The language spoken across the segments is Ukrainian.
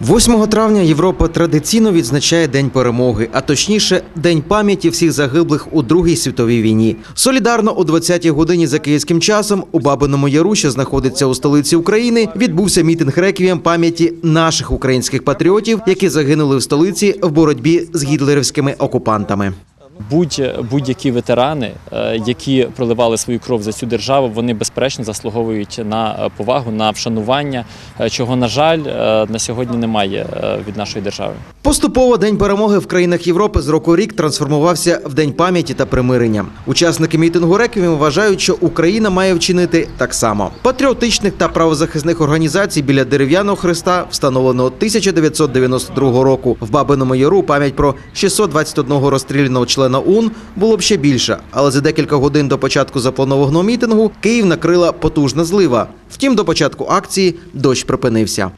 8 травня Європа традиційно відзначає День перемоги, а точніше День пам'яті всіх загиблих у Другій світовій війні. Солідарно о 20-й годині за київським часом у Бабиному Яру, що знаходиться у столиці України, відбувся мітинг реквієм пам'яті наших українських патріотів, які загинули в столиці в боротьбі з гітлерівськими окупантами. Будь, будь-які ветерани, е, які проливали свою кров за цю державу, вони безперечно заслуговують на е, повагу, на вшанування, е, чого, на жаль, на сьогодні немає від нашої держави. Поступово День перемоги в країнах Європи з року в рік трансформувався в День пам'яті та примирення. Учасники мітингу Реквієм вважають, що Україна має вчинити так само. Патріотичних та правозахисних організацій біля дерев'яного хреста, встановленого 1992 року в Бабиному Яру, пам'ять про 621 розстріляного члена УН було б ще більше. Але за декілька годин до початку запланованого мітингу Київ накрила потужна злива. Втім, до початку акції дощ припинився.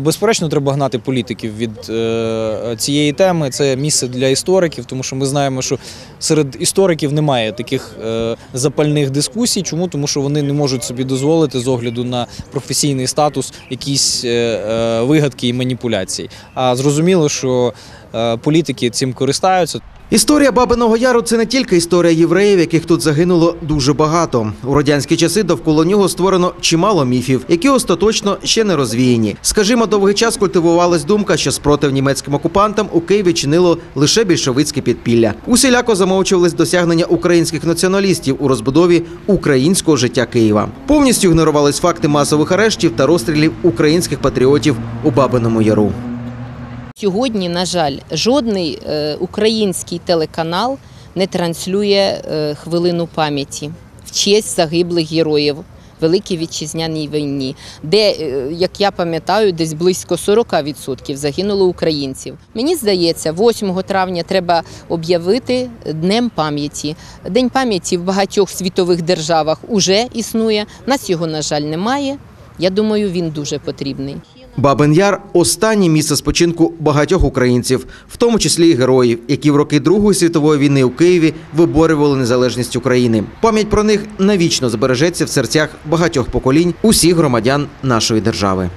Безперечно, треба гнати політиків від е, цієї теми. Це місце для істориків, тому що ми знаємо, що серед істориків немає таких е, запальних дискусій. Чому? Тому що вони не можуть собі дозволити з огляду на професійний статус якісь е, е, вигадки і маніпуляції. А зрозуміло, що е, політики цим користаються. Історія Бабиного Яру це не тільки історія євреїв, яких тут загинуло дуже багато. У радянські часи довкола нього створено чимало міфів, які остаточно ще не розвіяні. Скажімо, довгий час культивувалась думка, що спротив німецьким окупантам у Києві чинило лише більшовицьке підпілля. Усіляко замовчувались досягнення українських націоналістів у розбудові українського життя Києва. Повністю ігнорувались факти масових арештів та розстрілів українських патріотів у Бабиному Яру. Сьогодні, на жаль, жодний е, український телеканал не транслює е, хвилину пам'яті в честь загиблих героїв Великій Вітчизняній війні, де, е, як я пам'ятаю, десь близько 40% загинуло українців. Мені здається, 8 травня треба об'явити Днем пам'яті. День пам'яті в багатьох світових державах уже існує. Нас його, на жаль, немає. Я думаю, він дуже потрібний. Бабин Яр останнє місце спочинку багатьох українців, в тому числі і героїв, які в роки Другої світової війни у Києві виборювали незалежність України. Пам'ять про них навічно збережеться в серцях багатьох поколінь усіх громадян нашої держави.